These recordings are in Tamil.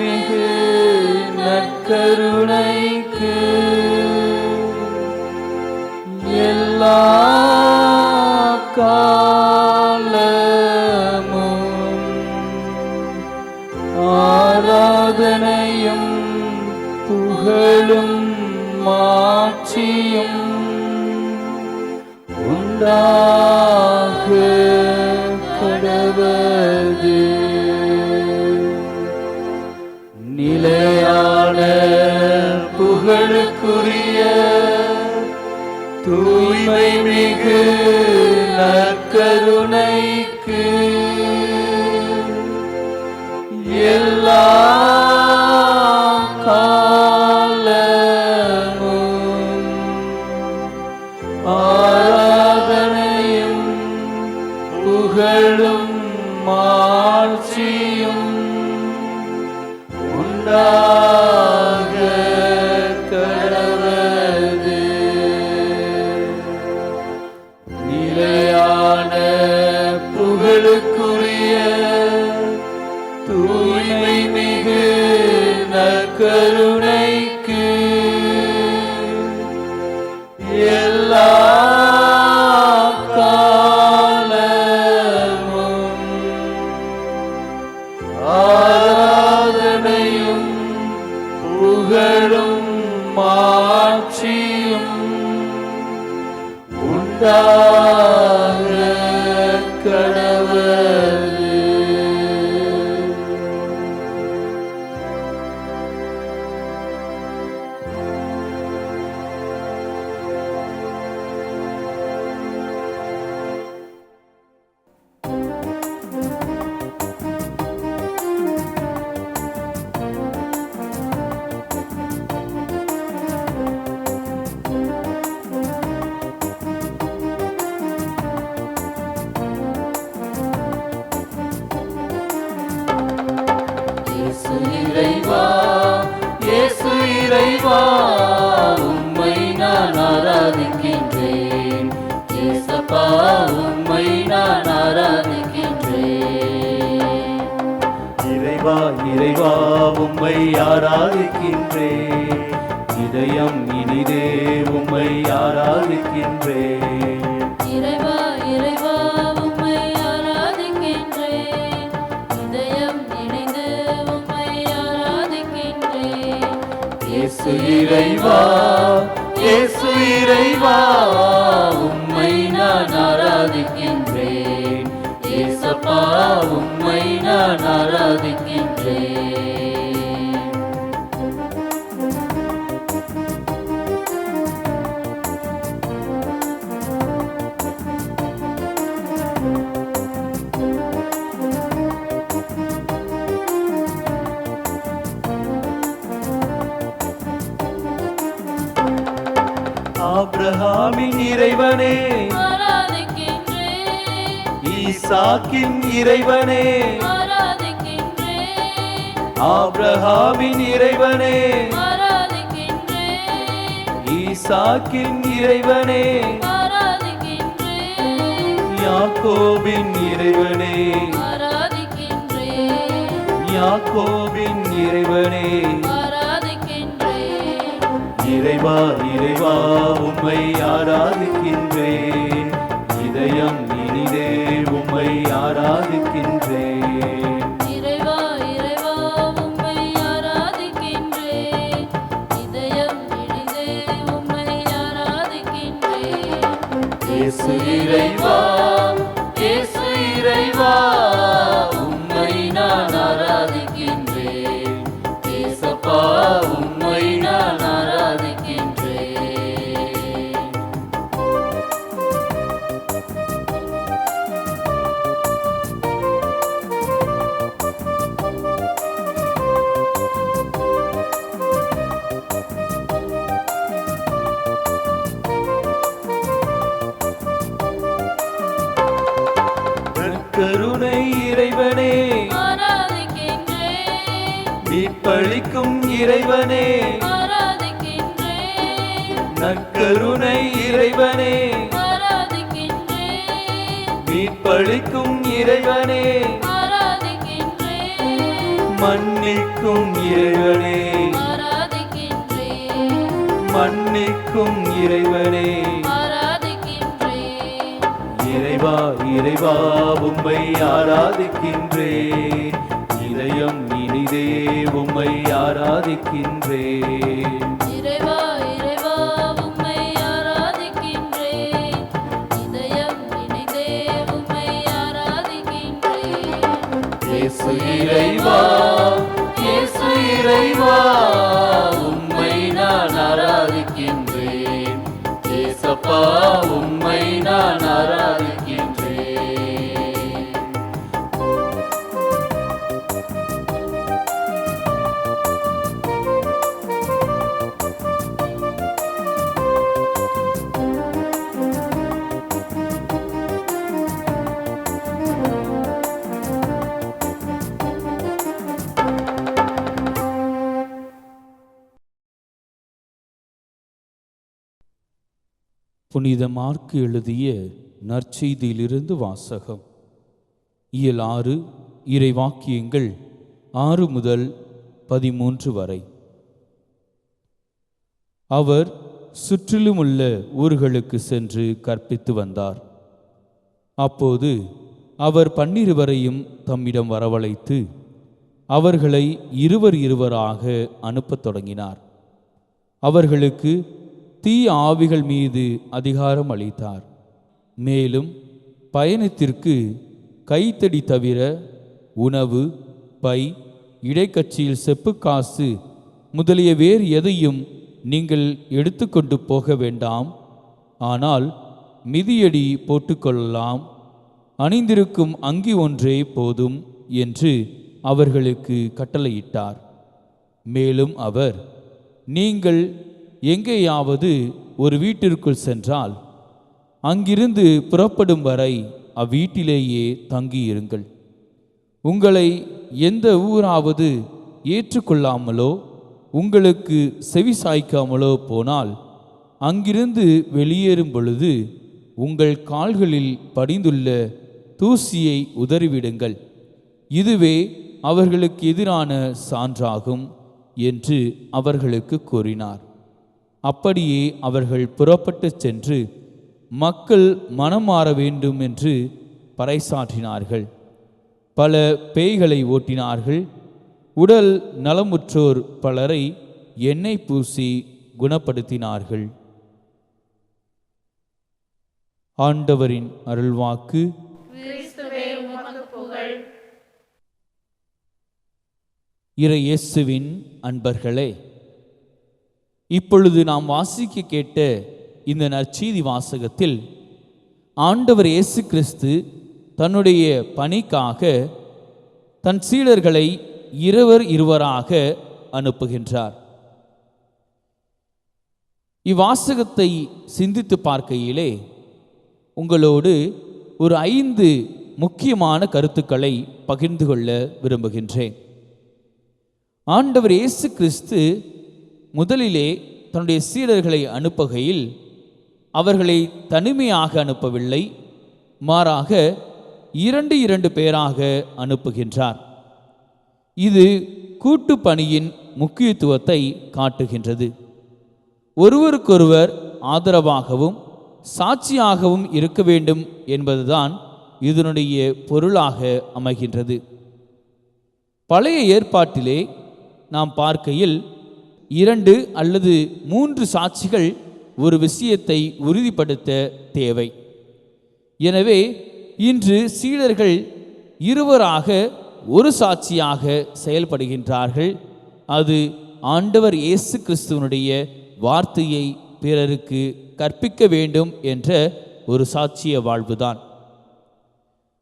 மிகு நற்கருணைக்கு எல்லா காலமும் ஆராதனையும் புகழும் மாட்சியும் உண்டா மாட்சியும் உண்டா? இயேசு இறைவா இயேசு இறைவா உம்மை நான் ஆராதிக்கின்றேன். இயேசப்பா உம்மை நான் ஆராதிக்கின்றேன். ஆபிரகாமின் இறைவனே. ஈசாக்கின் இறைவனே. ஆபிரகாமின் இறைவனே. ஈசாக்கின் இறைவனே. யாக்கோபின் இறைவனே. யாக்கோபின் இறைவனே. இறைவா இறைவா உம்மை ஆராதிக்கின்றேன். இதயம் இனிதே உம்மை ஆராதிக்கின்றேன். இறைவா இறைவா நற்கருணை இறைவனே. மீட்பளிக்கும் இறைவனே. நற்கருணை இறைவனே. மீட்பளிக்கும் இறைவனே. மன்னிக்கும் இறைவனே. மன்னிக்கும் இறைவனே. இறைவா இறைவா உம்மை ஆராதிக்கின்றேன். இதயம் இனிதே உம்மை ஆராதிக்கின்றேன். இறைவா இயேசு இறைவா உம்மை நான் ஆராதிக்கின்றேன். ஏசப்பா உம்மை நான் ஆராதிக்கின்றேன் புனித மார்க்கு எழுதிய நற்செய்தியிலிருந்து வாசகம். இயல் ஆறு இறைவாக்கியங்கள் ஆறு முதல் பதிமூன்று வரை. அவர் சுற்றிலுமுள்ள ஊர்களுக்கு சென்று கற்பித்து வந்தார். அப்போது அவர் பன்னிருவரையும் தம்மிடம் வரவழைத்து அவர்களை இருவர் இருவராக அனுப்பத் தொடங்கினார். அவர்களுக்கு தீய ஆவிகள் மீது அதிகாரம் அளித்தார். மேலும் பயணத்திற்கு கைத்தடி தவிர உணவு பை இடைக்கட்சியில் செப்பு காசு முதலிய வேறு எதையும் நீங்கள் எடுத்துக்கொண்டு போக வேண்டாம். ஆனால் மிதியடி போட்டுக்கொள்ளலாம் அணிந்திருக்கும் அங்கி ஒன்றே போதும் என்று அவர்களுக்கு கட்டளையிட்டார். மேலும் அவர் நீங்கள் எங்கேயாவது ஒரு வீட்டிற்குள் சென்றால் அங்கிருந்து புறப்படும் வரை அவ்வீட்டிலேயே தங்கியிருங்கள். உங்களை எந்த ஊராவது ஏற்றுக்கொள்ளாமலோ உங்களுக்கு செவி சாய்க்காமலோ போனால் அங்கிருந்து வெளியேறும் பொழுது உங்கள் கால்களில் படிந்துள்ள தூசியை உதறிவிடுங்கள். இதுவே அவர்களுக்கு எதிரான சான்றாகும் என்று அவர்களுக்கு கூறினார். அப்படியே அவர்கள் புறப்பட்டுச் சென்று மக்கள் மனம் மாற வேண்டும் என்று பறைசாற்றினார்கள். பல பேய்களை ஓட்டினார்கள். உடல் நலமுற்றோர் பலரை எண்ணெய் பூசி குணப்படுத்தினார்கள். ஆண்டவரின் அருள்வாக்கு. இறை இயேசுவின் அன்பர்களே இப்பொழுது நாம் வாசிக்க கேட்ட இந்த நற்செய்தி வாசகத்தில் ஆண்டவர் இயேசு கிறிஸ்து தன்னுடைய பணிக்காக தன் சீடர்களை இருவர் இருவராக அனுப்புகின்றார். இவ்வாசகத்தை சிந்தித்து பார்க்கையிலே உங்களோடு ஒரு ஐந்து முக்கியமான கருத்துக்களை பகிர்ந்து கொள்ள விரும்புகின்றேன். ஆண்டவர் இயேசு கிறிஸ்து முதலிலே தன்னுடைய சீடர்களை அனுப்புகையில் அவர்களை தனிமையாக அனுப்பவில்லை மாறாக இரண்டு இரண்டு பேராக அனுப்புகின்றார். இது கூட்டு பணியின் முக்கியத்துவத்தை காட்டுகின்றது. ஒருவருக்கொருவர் ஆதரவாகவும் சாட்சியாகவும் இருக்க வேண்டும் என்பதுதான் இதனுடைய பொருளாக அமைகின்றது. பழைய ஏற்பாட்டிலே நாம் பார்க்கையில் இரண்டு அல்லது மூன்று சாட்சிகள் ஒரு விஷயத்தை உறுதிப்படுத்த தேவை. எனவே இன்று சீடர்கள் இருவராக ஒரு சாட்சியாக செயல்படுகின்றார்கள். அது ஆண்டவர் இயேசு கிறிஸ்துவனுடைய வார்த்தையை பிறருக்கு கற்பிக்க வேண்டும் என்ற ஒரு சாட்சிய வாழ்வுதான்.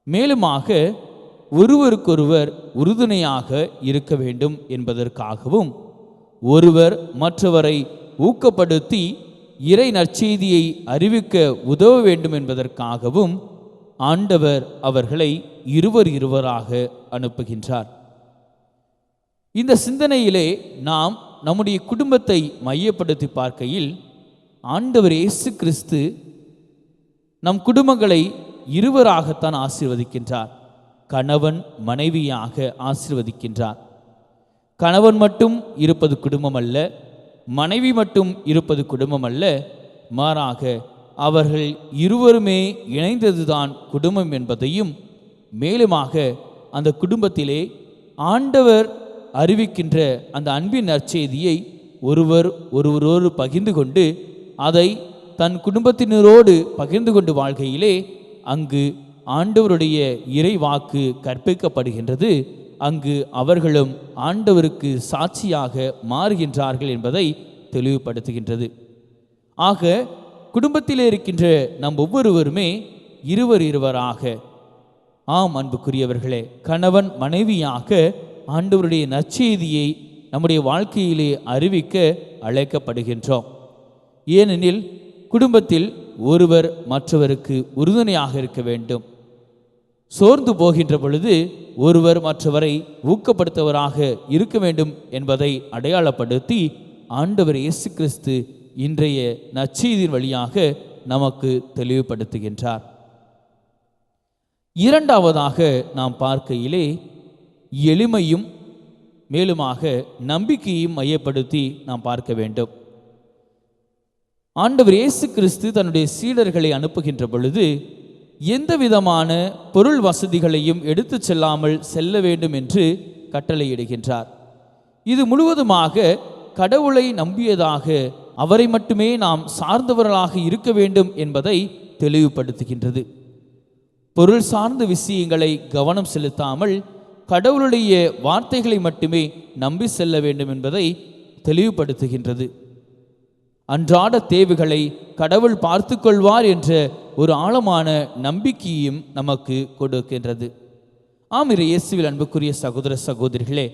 மேலுமாக ஒருவருக்கொருவர் உறுதுணையாக இருக்க வேண்டும் என்பதற்காகவும் ஒருவர் மற்றவரை ஊக்கப்படுத்தி இறை நற்செய்தியை அறிவிக்க உதவ வேண்டும் என்பதற்காகவும் ஆண்டவர் அவர்களை இருவர் இருவராக அனுப்புகின்றார். இந்த சிந்தனையிலே நாம் நம்முடைய குடும்பத்தை மையப்படுத்தி பார்க்கையில் ஆண்டவர் இயேசு கிறிஸ்து நம் குடும்பங்களை இருவராகத்தான் ஆசீர்வதிக்கின்றார். கணவன் மனைவியாக ஆசிர்வதிக்கின்றார். கணவன் மட்டும் இருப்பது குடும்பம் அல்ல மனைவி மட்டும் இருப்பது குடும்பம் அல்ல மாறாக அவர்கள் இருவருமே இணைந்ததுதான் குடும்பம் என்பதையும் மேலுமாக அந்த குடும்பத்திலே ஆண்டவர் அறிவிக்கின்ற அந்த அன்பின் நற்செய்தியை ஒருவர் ஒருவரோடு பகிர்ந்து கொண்டு அதை தன் குடும்பத்தினரோடு பகிர்ந்து கொண்டு வாழ்கையிலே அங்கு ஆண்டவருடைய இறை வாக்கு கற்பிக்கப்படுகின்றது. அங்கு அவர்களும் ஆண்டவருக்கு சாட்சியாக மாறுகின்றார்கள் என்பதை தெளிவுபடுத்துகின்றது. ஆக குடும்பத்திலே இருக்கின்ற நம் ஒவ்வொருவருமே இருவர் இருவராக. ஆம் அன்புக்குரியவர்களே கணவன் மனைவியாக ஆண்டவருடைய நற்செய்தியை நம்முடைய வாழ்க்கையிலே அறிவிக்க அழைக்கப்படுகின்றோம். ஏனெனில் குடும்பத்தில் ஒருவர் மற்றவருக்கு உறுதுணையாக இருக்க வேண்டும். சோர்ந்து போகின்ற பொழுது ஒருவர் மற்றவரை ஊக்கப்படுத்தவராக இருக்க வேண்டும் என்பதை அடையாளப்படுத்தி ஆண்டவர் இயேசு கிறிஸ்து இன்றைய நற்செய்தியின் வழியாக நமக்கு தெளிவுபடுத்துகின்றார். இரண்டாவதாக நாம் பார்க்கையிலே எளிமையும் மேலுமாக நம்பிக்கையும் மையப்படுத்தி நாம் பார்க்க வேண்டும். ஆண்டவர் இயேசு கிறிஸ்து தன்னுடைய சீடர்களை அனுப்புகின்ற பொழுது எந்த விதமான பொருள் வசதிகளையும் எடுத்துச் செல்லாமல் செல்ல வேண்டும் என்று கட்டளையிடுகின்றார். இது முழுவதுமாக கடவுளை நம்பியதாக அவரை மட்டுமே நாம் சார்ந்தவர்களாக இருக்க வேண்டும் என்பதை தெளிவுபடுத்துகின்றது. பொருள் சார்ந்த விஷயங்களை கவனம் செலுத்தாமல் கடவுளுடைய வார்த்தைகளை மட்டுமே நம்பி செல்ல வேண்டும் என்பதை தெளிவுபடுத்துகின்றது. அன்றாட தேவைகளை கடவுள் பார்த்து கொள்வார் என்ற ஒரு ஆழமான நம்பிக்கையும் நமக்கு கொடுக்கின்றது. ஆமிர இயேசுவில் அன்புக்குரிய சகோதர சகோதரிகளே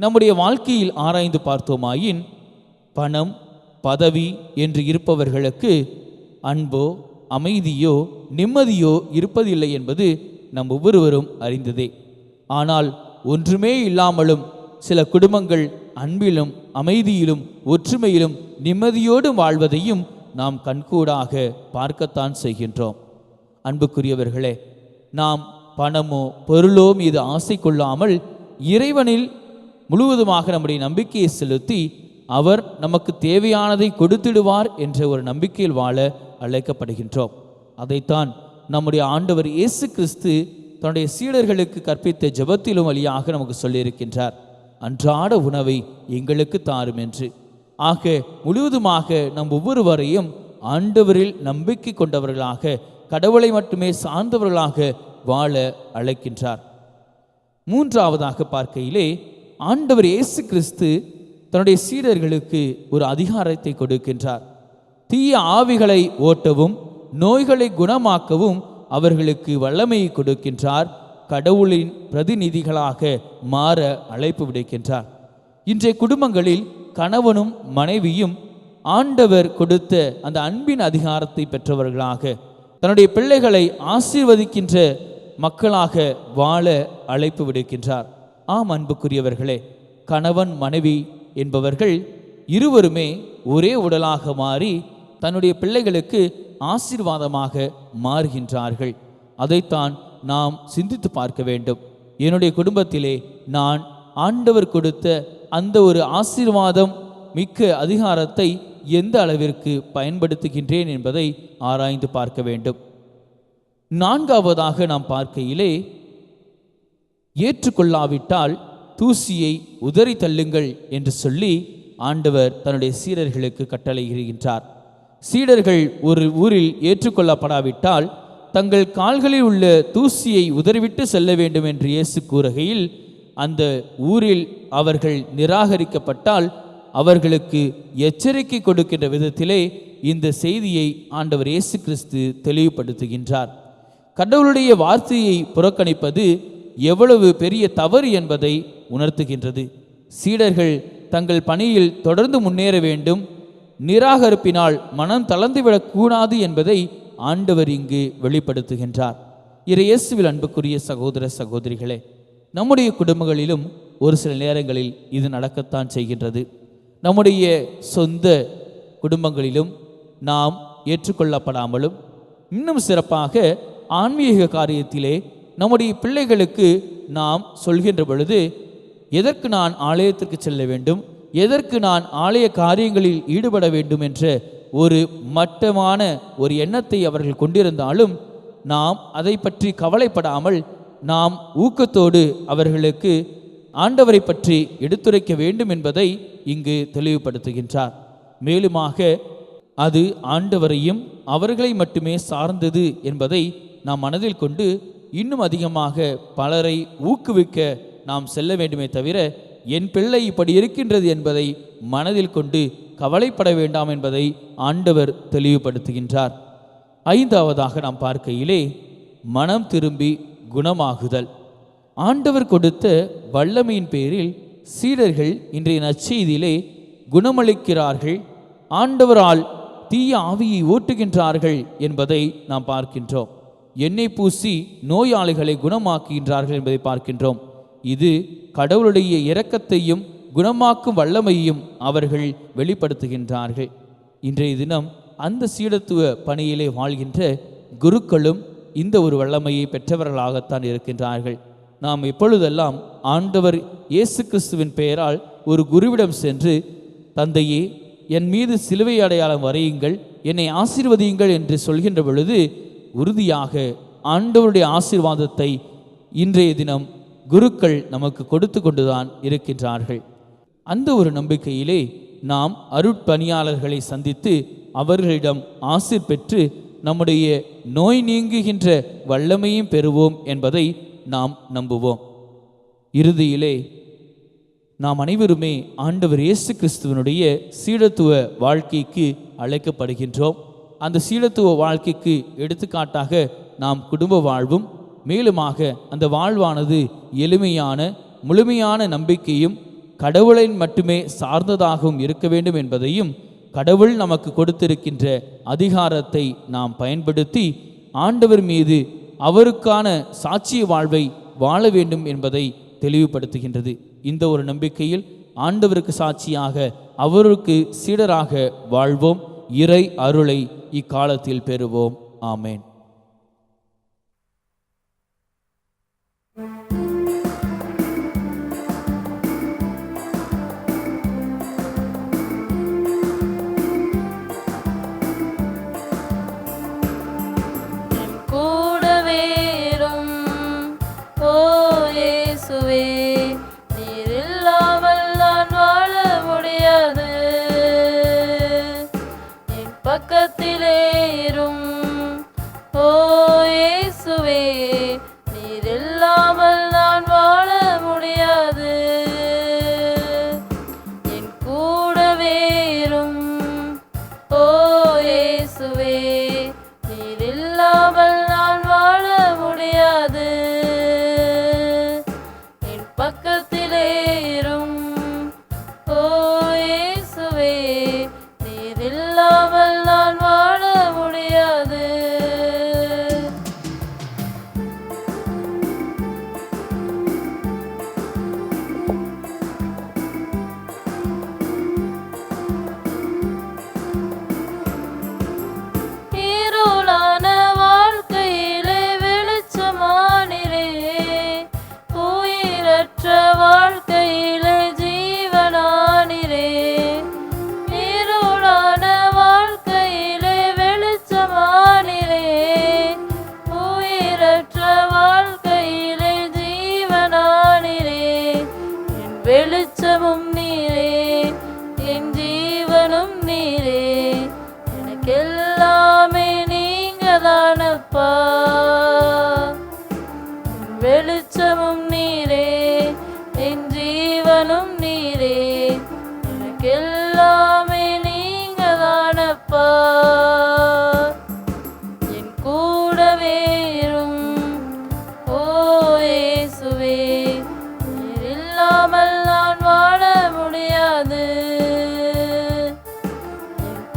நம்முடைய வாழ்க்கையில் ஆராய்ந்து பார்த்தோமாயின் பணம் பதவி என்று இருப்பவர்களுக்கு அன்போ அமைதியோ நிம்மதியோ இருப்பதில்லை என்பது நம் ஒவ்வொருவரும் அறிந்ததே. ஆனால் ஒன்றுமே இல்லாமலும் சில குடும்பங்கள் அன்பிலும் அமைதியிலும் ஒற்றுமையிலும் நிம்மதியோடு வாழ்வதையும் நாம் கண்கூடாக பார்க்கத்தான் செய்கின்றோம். அன்புக்குரியவர்களே நாம் பணமோ பொருளோ மீது ஆசை கொள்ளாமல் இறைவனில் முழுவதுமாக நம்முடைய நம்பிக்கையை செலுத்தி அவர் நமக்கு தேவையானதை கொடுத்திடுவார் என்ற ஒரு நம்பிக்கையில் வாழ அழைக்கப்படுகின்றோம். அதைத்தான் நம்முடைய ஆண்டவர் இயேசு கிறிஸ்து தன்னுடைய சீடர்களுக்கு கற்பித்த ஜெபத்திலும் வழியாக நமக்கு சொல்லியிருக்கின்றார். அன்றாட உணவை எங்களுக்கு தாரும் என்று. ஆக முழுவதுமாக நம் ஒவ்வொருவரையும் ஆண்டவரில் நம்பிக்கை கொண்டவர்களாக கடவுளை மட்டுமே சார்ந்தவர்களாக வாழ அழைக்கின்றார். மூன்றாவதாக பார்க்கையிலே ஆண்டவர் இயேசு கிறிஸ்து தன்னுடைய சீடர்களுக்கு ஒரு அதிகாரத்தை கொடுக்கின்றார். தீய ஆவிகளை ஓட்டவும் நோய்களை குணமாக்கவும் அவர்களுக்கு வல்லமையை கொடுக்கின்றார். கடவுளின் பிரதிநிதிகளாக மாற அழைப்பு விடுக்கின்றார். இன்றைய குடும்பங்களில் கணவனும் மனைவியும் ஆண்டவர் கொடுத்த அந்த அன்பின் அதிகாரத்தை பெற்றவர்களாக தன்னுடைய பிள்ளைகளை ஆசீர்வதிக்கின்ற மக்களாக வாழ அழைப்பு விடுக்கின்றார். ஆம் அன்புக்குரியவர்களே கணவன் மனைவி என்பவர்கள் இருவருமே ஒரே உடலாக மாறி தன்னுடைய பிள்ளைகளுக்கு ஆசீர்வாதமாக மாறுகின்றார்கள். அதைத்தான் நாம் சிந்தித்து பார்க்க வேண்டும். என்னுடைய குடும்பத்திலே நான் ஆண்டவர் கொடுத்த அந்த ஒரு ஆசீர்வாதம் மிக்க அதிகாரத்தை எந்த அளவிற்கு பயன்படுத்துகின்றேன் என்பதை ஆராய்ந்து பார்க்க வேண்டும். நான்காவதாக நாம் பார்க்கையிலே ஏற்றுக்கொள்ளாவிட்டால் தூசியை உதறி தள்ளுங்கள் என்று சொல்லி ஆண்டவர் தன்னுடைய சீடர்களுக்கு கட்டளையிடுகின்றார். சீடர்கள் ஒரு ஊரில் ஏற்றுக்கொள்ளப்படாவிட்டால் தங்கள் கால்களில் உள்ள தூசியை உதறிவிட்டு செல்ல வேண்டும் என்று இயேசு கூறுகையில் அந்த ஊரில் அவர்கள் நிராகரிக்கப்பட்டால் அவர்களுக்கு எச்சரிக்கை கொடுக்கின்ற விதத்திலே இந்த செய்தியை ஆண்டவர் இயேசு கிறிஸ்து தெளிவுபடுத்துகின்றார். கடவுளுடைய வார்த்தையை புறக்கணிப்பது எவ்வளவு பெரிய தவறு என்பதை உணர்த்துகின்றது. சீடர்கள் தங்கள் பணியில் தொடர்ந்து முன்னேற வேண்டும் நிராகரிப்பினால் மனம் தளர்ந்துவிடக்கூடாது என்பதை ஆண்டவர் இங்கு வெளிப்படுத்துகின்றார். இறையேசுவில் அன்புக்குரிய சகோதர சகோதரிகளே நம்முடைய குடும்பங்களிலும் ஒரு சில நேரங்களில் இது நடக்கத்தான் செய்கின்றது. நம்முடைய சொந்த குடும்பங்களிலும் நாம் ஏற்றுக்கொள்ளப்படாமலும் இன்னும் சிறப்பாக ஆன்மீக காரியத்திலே நம்முடைய பிள்ளைகளுக்கு நாம் சொல்கின்ற பொழுது எதற்கு நான் ஆலயத்திற்கு செல்ல வேண்டும்? எதற்கு நான் ஆலய காரியங்களில் ஈடுபட வேண்டும்? என்ற ஒரு மட்டமான ஒரு எண்ணத்தை அவர்கள் கொண்டிருந்தாலும் நாம் அதை பற்றி கவலைப்படாமல் நாம் ஊக்கத்தோடு அவர்களுக்கு ஆண்டவரை பற்றி எடுத்துரைக்க வேண்டும் என்பதை இங்கு தெளிவுபடுத்துகின்றார். மேலுமாக அது ஆண்டவரையும் அவர்களை மட்டுமே சார்ந்தது என்பதை நாம் மனதில் கொண்டு இன்னும் அதிகமாக பலரை ஊக்குவிக்க நாம் செல்ல வேண்டுமே தவிர என் பிள்ளை இப்படி இருக்கின்றது என்பதை மனதில் கொண்டு கவலைப்பட வேண்டாம் என்பதை ஆண்டவர் தெளிவுபடுத்துகின்றார். ஐந்தாவதாக நாம் பார்க்கையிலே மனம் திரும்பி குணமாகுதல். ஆண்டவர் கொடுத்த வல்லமையின் பேரில் சீடர்கள் இன்றைய நச்செய்தியிலே குணமளிக்கிறார்கள். ஆண்டவரால் தீய ஆவியை ஓட்டுகின்றார்கள் என்பதை நாம் பார்க்கின்றோம். எண்ணெய் பூசி நோயாளிகளை குணமாக்குகின்றார்கள் என்பதை பார்க்கின்றோம். இது கடவுளுடைய இரக்கத்தையும் குணமாக்கும் வல்லமையும் அவர்கள் வெளிப்படுத்துகின்றார்கள். இன்றைய தினம் அந்த சீடத்துவ பணியிலே வாழ்கின்ற குருக்களும் இந்த ஒரு வல்லமையை பெற்றவர்களாகத்தான் இருக்கின்றார்கள். நாம் எப்பொழுதெல்லாம் ஆண்டவர் இயேசு கிறிஸ்துவின் பெயரால் ஒரு குருவிடம் சென்று தந்தையே என் மீது சிலுவை அடையாளம் வரையுங்கள் என்னை ஆசீர்வதியுங்கள் என்று சொல்கின்ற பொழுது உறுதியாக ஆண்டவருடைய ஆசீர்வாதத்தை இன்றைய தினம் குருக்கள் நமக்கு கொடுத்து கொண்டுதான் இருக்கின்றார்கள். அந்த ஒரு நம்பிக்கையிலே நாம் அருட்பணியாளர்களை சந்தித்து அவர்களிடம் ஆசிர் பெற்று நம்முடைய நோய் நீங்குகின்ற வல்லமையும் பெறுவோம் என்பதை நாம் நம்புவோம். இறுதியிலே நாம் அனைவருமே ஆண்டவர் இயேசு கிறிஸ்துவனுடைய சீடத்துவ வாழ்க்கைக்கு அழைக்கப்படுகின்றோம். அந்த சீடத்துவ வாழ்க்கைக்கு எடுத்துக்காட்டாக நாம் குடும்ப வாழ்வும் மேலுமாக அந்த வாழ்வானது எளிமையான முழுமையான நம்பிக்கையும் கடவுளை மட்டுமே சார்ந்ததாகவும் இருக்க வேண்டும் என்பதையும் கடவுள் நமக்கு கொடுத்திருக்கின்ற அதிகாரத்தை நாம் பயன்படுத்தி ஆண்டவர் மீது அவருக்கான சாட்சிய வாழ்வை வாழ வேண்டும் என்பதை தெளிவுபடுத்துகின்றது. இந்த ஒரு நம்பிக்கையில் ஆண்டவருக்கு சாட்சியாக அவருக்கு சீடராக வாழ்வோம். இறை அருளை இக்காலத்தில் பெறுவோம். ஆமேன்.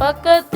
என்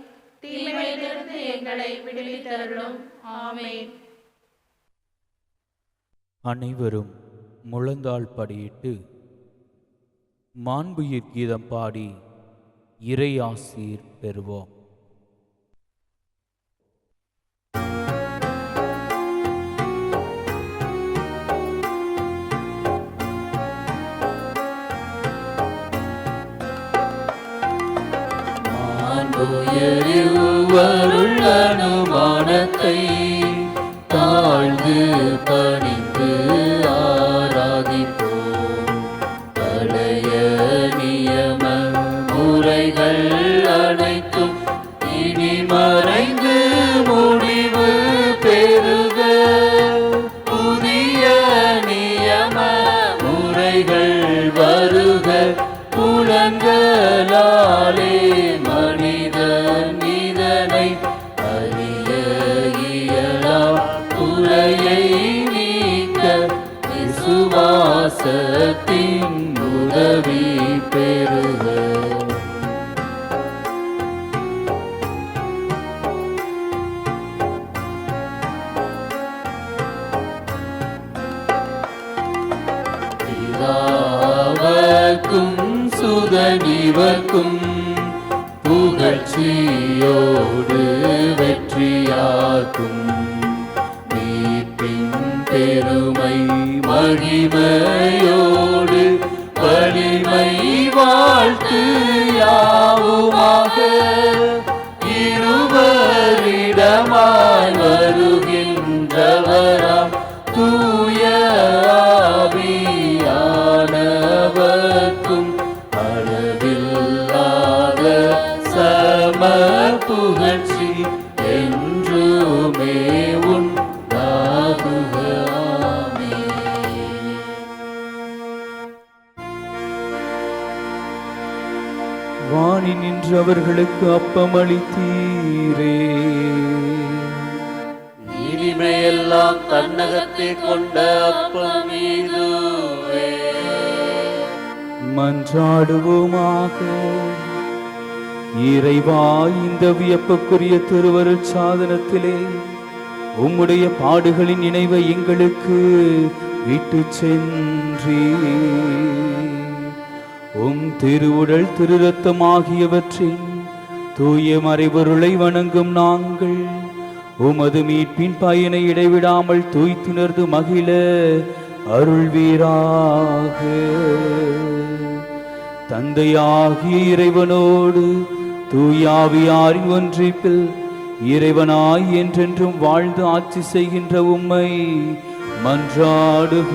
தீமையிலிருந்து எங்களை விடுவித்தருளும். ஆமேன். அனைவரும் முழந்தாள் படியிட்டு மாண்புயிர் கீதம் பாடி இறை ஆசீர் பெறுவோம். மாண்புயரில் அனுமானத்தை தாழ்ந்து பணி பாசத்தின் உதவி பெறுக. பிதாவர்க்கும் சுதனிவர்க்கும் புகழ்ச்சியோ ஆவியானவர்க்கும் அளவில்லாத சம புகழ்ச்சி என்றுமே ஆமென். வாணி நின்று அவர்களுக்கு அப்பம் அளித்தீரே இனிமையெல்லாம் தன்னகத்தை கொண்ட அப்பம் மன்றாடுவோமாக. இறைவா இந்த வியப்புக்குரிய திருவருள் சாதனத்திலே உம்முடைய பாடுகளின் நினைவை எங்களுக்கு விட்டு சென்றீ உம் திருவுடல் திருரத்தம் ஆகியவற்றின் தூய மறைபொருளை வணங்கும் நாங்கள் உமது மீட்பின் பயனை இடைவிடாமல் தூய்த்துணர்ந்து மகிழ அருள்வீராக. தந்தையாகிய இறைவனோடு தூயாவியாரின் ஒன்றிப்பில் இறைவனாய் என்றென்றும் வாழ்ந்து ஆட்சி செய்கின்ற உம்மை மன்றாடுகின்றோம்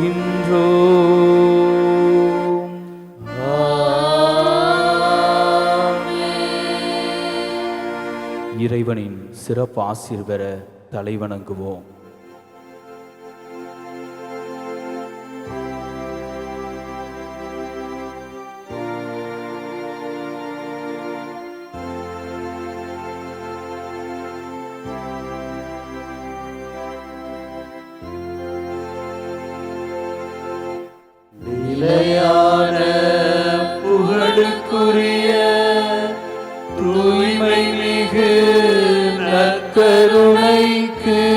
இறைவனின் சிறப்பு ஆசீர் பெற தலைவணங்குவோம். நற்கருணைக்கு